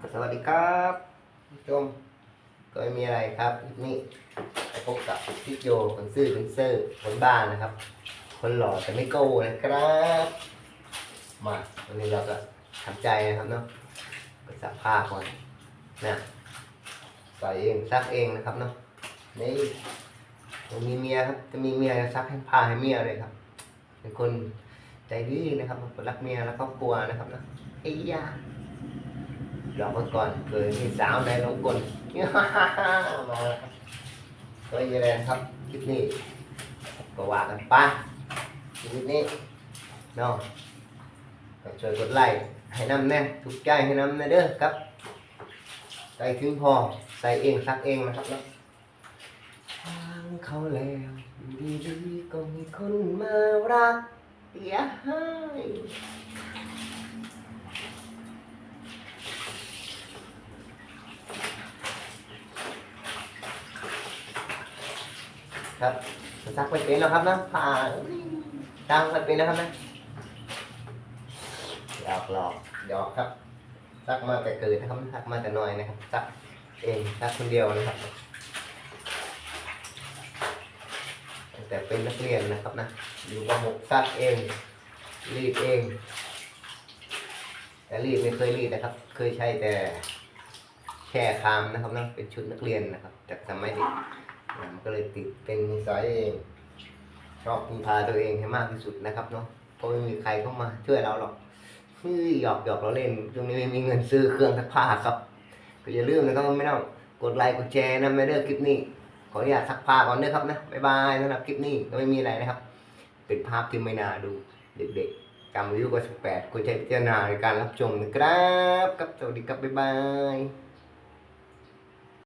สวัสดีครับผู้ชมก็ไม่มีอะไรครับคลิปนี้พบกับพี่โยคนซื่อคนเซอร์คนบ้านนะครับ คนหล่อแต่ไม่โก้นะครับ มาวันนี้เราก็ทำใจนะครับเนาะไปซักผ้าก่อนนะใส่เองซักเองนะครับเนาะนี่ผมมีเมียครับจะมีเมียจะซักให้ผ้าให้เมียเลยครับเป็นคนใจดีนะครับคนรักเมียและครอบครัวนะครับเนาะไอ้ยา รอก่อนเคยมีสาวในลงกลมาแล้วครับก็ยังไงครับคลิปนี้ก็ว่ากันไปคลิปนี้เนาะก็ช่วยกดไลค์ให้น้ำแน่ถูกใจให้น้ำแน่เด้อครับใส่ถึงพอใส่เองซักเองนะครับเนาะทางเขาแล้วดีๆก็มีคนมารักเสียให้ ครับซักไปเป็นแล้วครับนะผ่าตามไปเป็นแล้วครับนะหยอกหลอกหยอกครับซักมาแต่เกิดนะครับซักมาแต่น้อยนะครับซักเองซักคนเดียวนะครับแต่เป็นนักเรียนนะครับนะอยู่ประหกซักเองรีดเอง แต่รีดไม่เคยรีดนะครับ เคยใช้แต่แช่คามนะครับนะเป็นชุดนักเรียนนะครับจากสมัยเด็ก มันก็เลยติดเป็นนิสัยเอง ชอบพึ่งพาตัวเองให้มากที่สุดนะครับเนาะเพราะไม่มีใครเข้ามาช่วยเราหรอกเฮ้ยหยอกหยอกเราเล่นช่วงนี้ไม่มีเงินซื้อเครื่องซักผ้าครับก็อย่าลืมนะครับไม่ต้องกดไลค์กดแชร์นะไม่เด้อคลิปนี้ ขออนุญาตซักผ้าก่อนเด้อครับนะบ๊ายบายสำหรับคลิปนี้ก็ไม่มีอะไรนะครับ เป็นภาพที่ไม่น่าดูเด็กๆกำอายุก็สิบแปดควรใช้พิจารณาในการรับชมนะครับครับสวัสดีครับบ๊ายบาย